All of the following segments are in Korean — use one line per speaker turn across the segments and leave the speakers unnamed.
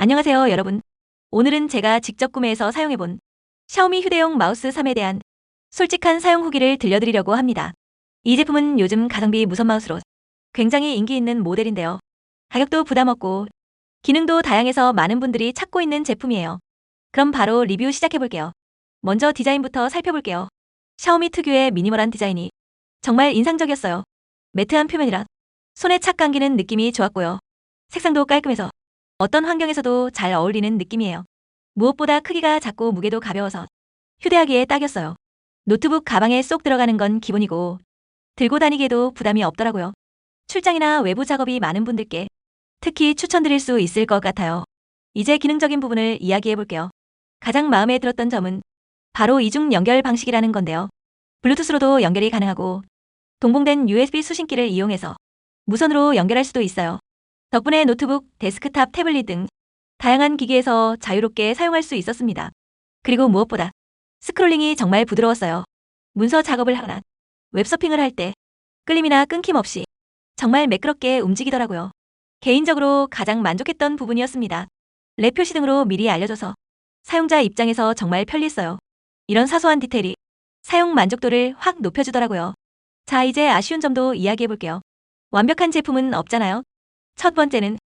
안녕하세요, 여러분. 오늘은 제가 직접 구매해서 사용해본 샤오미 휴대용 마우스 3에 대한 솔직한 사용 후기를 들려드리려고 합니다. 이 제품은 요즘 가성비 무선 마우스로 굉장히 인기 있는 모델인데요. 가격도 부담 없고 기능도 다양해서 많은 분들이 찾고 있는 제품이에요. 그럼 바로 리뷰 시작해볼게요. 먼저 디자인부터 살펴볼게요. 샤오미 특유의 미니멀한 디자인이 정말 인상적이었어요. 매트한 표면이라 손에 착 감기는 느낌이 좋았고요. 색상도 깔끔해서 어떤 환경에서도 잘 어울리는 느낌이에요. 무엇보다 크기가 작고 무게도 가벼워서 휴대하기에 딱이었어요. 노트북 가방에 쏙 들어가는 건 기본이고 들고 다니기에도 부담이 없더라고요. 출장이나 외부 작업이 많은 분들께 특히 추천드릴 수 있을 것 같아요. 이제 기능적인 부분을 이야기해 볼게요. 가장 마음에 들었던 점은 바로 이중 연결 방식이라는 건데요. 블루투스로도 연결이 가능하고 동봉된 USB 수신기를 이용해서 무선으로 연결할 수도 있어요. 덕분에 노트북, 데스크탑, 태블릿 등 다양한 기기에서 자유롭게 사용할 수 있었습니다. 그리고 무엇보다 스크롤링이 정말 부드러웠어요. 문서 작업을 하거나 웹서핑을 할 때 끌림이나 끊김 없이 정말 매끄럽게 움직이더라고요. 개인적으로 가장 만족했던 부분이었습니다. 랩 표시 등으로 미리 알려줘서 사용자 입장에서 정말 편리했어요. 이런 사소한 디테일이 사용 만족도를 확 높여주더라고요. 자, 이제 아쉬운 점도 이야기해볼게요. 완벽한 제품은 없잖아요. 첫 번째는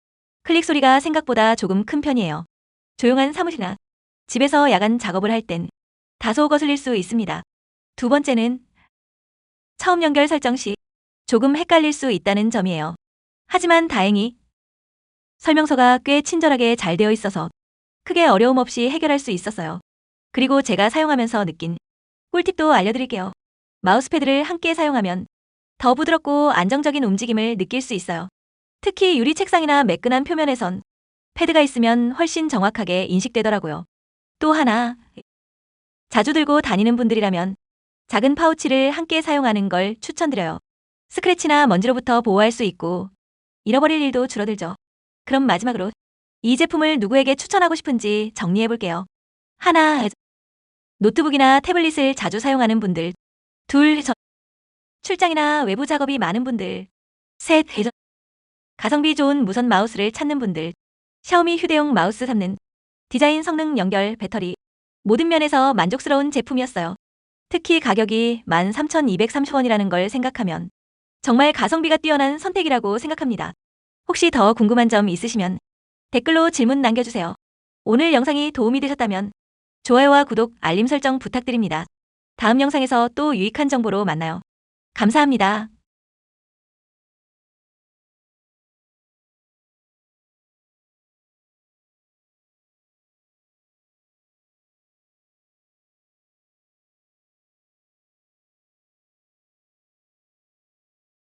클릭 소리가 생각보다 조금 큰 편이에요. 조용한 사무실이나 집에서 야간 작업을 할 땐 다소 거슬릴 수 있습니다. 두 번째는 처음 연결 설정 시 조금 헷갈릴 수 있다는 점이에요. 하지만 다행히 설명서가 꽤 친절하게 잘 되어 있어서 크게 어려움 없이 해결할 수 있었어요. 그리고 제가 사용하면서 느낀 꿀팁도 알려드릴게요. 마우스패드를 함께 사용하면 더 부드럽고 안정적인 움직임을 느낄 수 있어요. 특히 유리 책상이나 매끈한 표면에선 패드가 있으면 훨씬 정확하게 인식되더라고요. 또 하나, 자주 들고 다니는 분들이라면 작은 파우치를 함께 사용하는 걸 추천드려요. 스크래치나 먼지로부터 보호할 수 있고 잃어버릴 일도 줄어들죠. 그럼 마지막으로 이 제품을 누구에게 추천하고 싶은지 정리해 볼게요. 하나, 노트북이나 태블릿을 자주 사용하는 분들. 둘, 저, 출장이나 외부 작업이 많은 분들. 셋. 가성비 좋은 무선 마우스를 찾는 분들. 샤오미 휴대용 마우스 3는 디자인 성능 연결 배터리 모든 면에서 만족스러운 제품이었어요. 특히 가격이 13,230원이라는 걸 생각하면 정말 가성비가 뛰어난 선택이라고 생각합니다. 혹시 더 궁금한 점 있으시면 댓글로 질문 남겨주세요. 오늘 영상이 도움이 되셨다면 좋아요와 구독, 알림 설정 부탁드립니다. 다음 영상에서 또 유익한 정보로 만나요. 감사합니다.